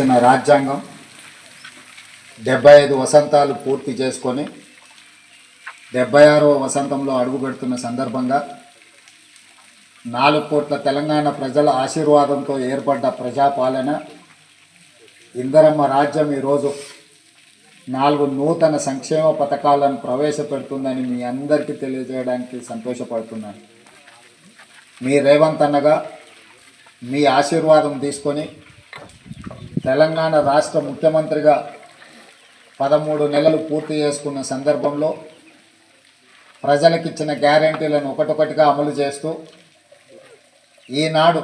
రాజ్యాంగం డెబ్బై ఐదు వసంతాలు పూర్తి చేసుకొని డెబ్బై ఆరవ వసంతంలో అడుగుపెడుతున్న సందర్భంగా నాలుగు కోట్ల తెలంగాణ ప్రజల ఆశీర్వాదంతో ఏర్పడ్డ ప్రజాపాలన ఇందరమ్మ రాజ్యం ఈరోజు నాలుగు నూతన సంక్షేమ పథకాలను ప్రవేశపెడుతుందని మీ అందరికీ తెలియజేయడానికి సంతోషపడుతున్నాను. మీ రేవంత్ అన్నగా మీ ఆశీర్వాదం తీసుకొని తెలంగాణ రాష్ట్ర ముఖ్యమంత్రిగా పదమూడు నెలలు పూర్తి చేసుకున్న సందర్భంలో ప్రజలకిచ్చిన గ్యారంటీలను ఒకటొకటిగా అమలు చేస్తూ ఈనాడు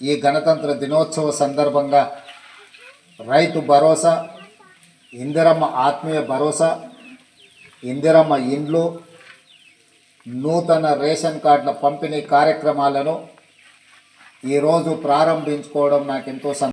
ఈ గణతంత్ర దినోత్సవ సందర్భంగా రైతు భరోసా ఇందిరమ్మ ఆత్మీయ భరోసా ఇందిరమ్మ ఇండ్లు నూతన రేషన్ కార్డుల పంపిణీ కార్యక్రమాలను ఈరోజు ప్రారంభించుకోవడం నాకు ఎంతో సంతోషం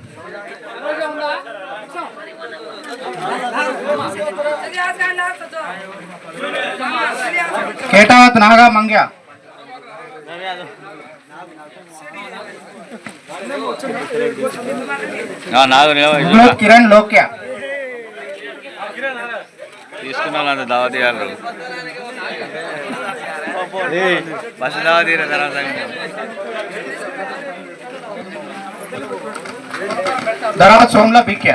కేటావత్ నాగా మంగ్య. కిరణ్ లోక్య. తీసుకున్నాను దావా తీయాలి బస్ దావా తీర తర్వాత ధరావత్ సోమ్ల బిక్య.